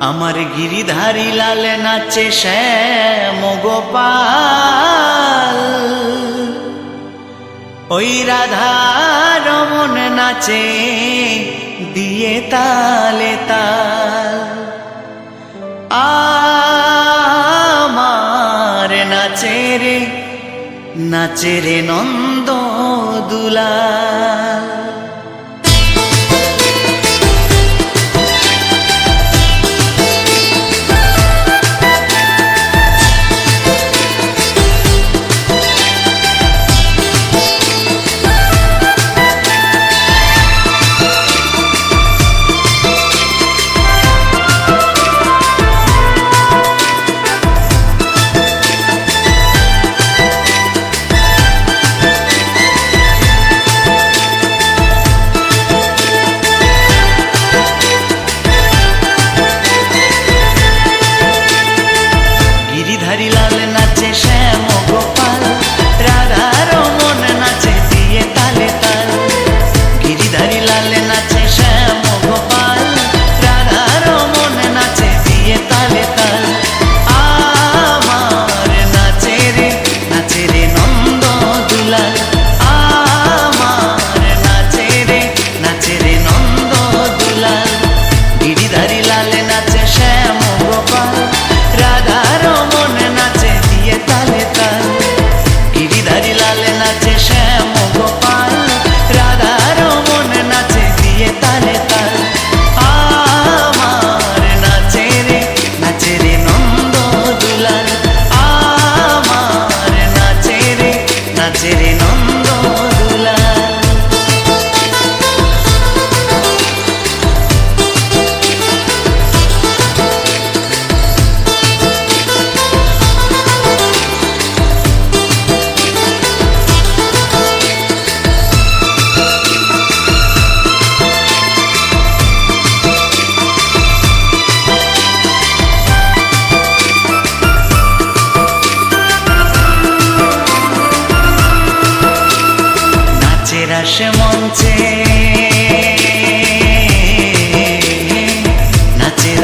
আমার গিরিধারী লালে নাচে শ্যাম গোপাল ওই রাধারমন নাচে দিয়ে তালে তাল। আমার নাচে রে নাচে রে নন্দ দুলা হারিলাল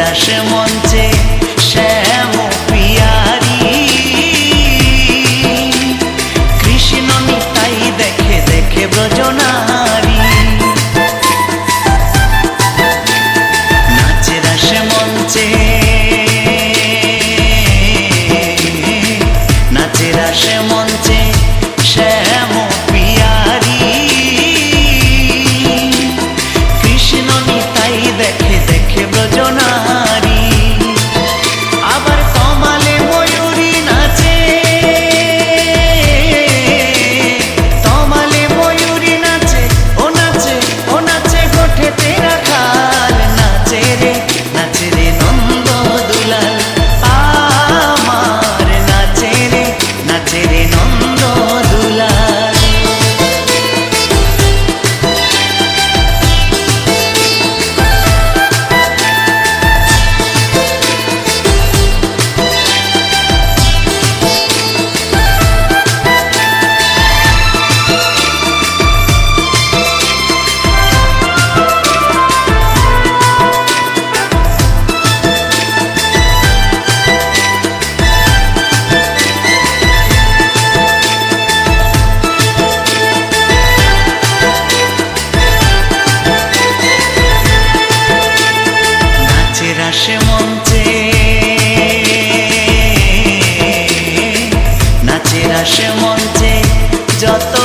উল্লাসে মঞ্চে yo